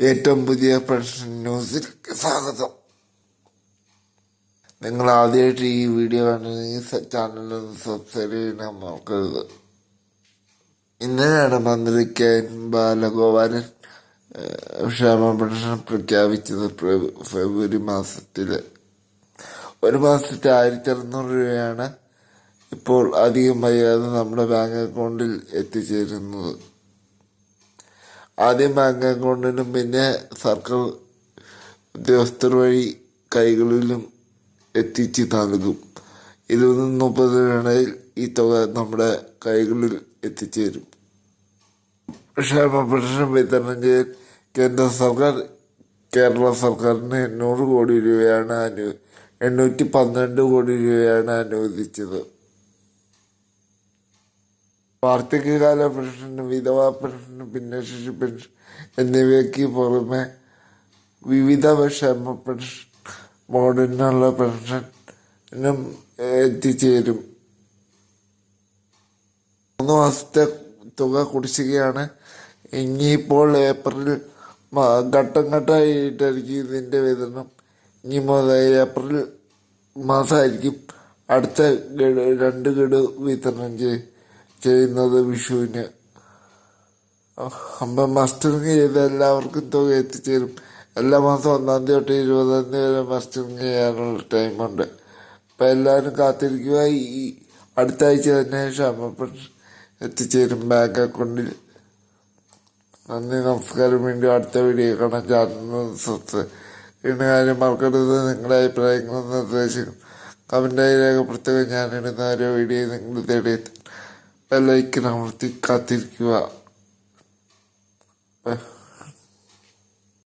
ഏറ്റവും പുതിയ പെൻഷൻ ന്യൂസിൽ സ്വാഗതം. നിങ്ങൾ ആദ്യമായിട്ട് ഈ വീഡിയോ ചാനൽ ഒന്ന് സബ്സ്ക്രൈബ് ചെയ്യാൻ മറക്കരുത്. ഇന്നലെയാണ് മന്ത്രി കെ ബാലഗോപാലൻ ക്ഷേമ പെൻഷൻ പ്രഖ്യാപിച്ചത് ഫെബ്രുവരി മാസത്തിൽ ഒരു മാസത്തെ ആയിരത്തി അറുന്നൂറ് രൂപയാണ് ഇപ്പോൾ അധികം വൈകാതെ നമ്മുടെ ബാങ്ക് അക്കൗണ്ടിൽ എത്തിച്ചേരുന്നത്. ആദ്യം ബാങ്ക് അക്കൗണ്ടിലും പിന്നെ സർക്കാർ ഉദ്യോഗസ്ഥർ വഴി കൈകളിലും എത്തിച്ച് നൽകും. ഇരുപത് മുപ്പത് രൂപയിൽ ഈ തുക നമ്മുടെ കൈകളിൽ എത്തിച്ചേരും ക്ഷേമ പെൻഷൻ വിതരണം ചെയ്യാൻ കേന്ദ്ര സർക്കാർ കേരള സർക്കാരിന് എണ്ണൂറ് കോടി രൂപയാണ് അനു എണ്ണൂറ്റി പന്ത്രണ്ട് കോടി രൂപയാണ് അനുവദിച്ചത്. വാർദ്ധക്യകാല പെൻഷൻ വിധവാ പെൻഷൻ ഭിന്നശേഷി പെൻഷൻ എന്നിവയ്ക്ക് പുറമെ വിവിധ ക്ഷേമ പെൻഷൻ മോഡിനുള്ള പെൻഷനും എത്തിച്ചേരും. മൂന്ന് മാസത്തെ തുക കുടിശ്ശികയാണ്. ഇനിയിപ്പോൾ ഏപ്രിൽ ഘട്ടം ഘട്ടമായിട്ടായിരിക്കും ഇതിന്റെ വിതരണം. ഇനി മുതൽ ഏപ്രിൽ മാസമായിരിക്കും അടുത്ത ഗഡു രണ്ട് ഗഡു വിതരണം ചെയ്- ചെയ്യുന്നത് വിഷുവിന്. അപ്പം മസ്റ്ററിങ് ചെയ്ത് എല്ലാവർക്കും തുക എത്തിച്ചേരും. എല്ലാ മാസം ഒന്നാം തീയതി തൊട്ട് ഇരുപതാം തീയതി വരെ മസ്റ്ററിങ് ചെയ്യാനുള്ള ടൈമുണ്ട്. അപ്പം എല്ലാവരും കാത്തിരിക്കുക. ഈ അടുത്ത ആഴ്ച തന്നെ ക്ഷമ പെൻഷൻ എത്തിച്ചേരും ബാങ്ക് അക്കൗണ്ടിൽ. നന്ദി നമസ്കാരം. വീണ്ടും അടുത്ത വീഡിയോ കാണാൻ ചാനൽ ചെയ്യുന്ന കാര്യം മറക്കരുത്. നിങ്ങളുടെ അഭിപ്രായങ്ങളും നിർദ്ദേശങ്ങളും കമന്റായി രേഖപ്പെടുത്തുക. ഞാൻ ഇടുന്ന ഓരോ വീഡിയോ നിങ്ങൾ തേടിയെത്തും ബെല്ലൈക്കൻ അമർത്തി കാത്തിരിക്കുക.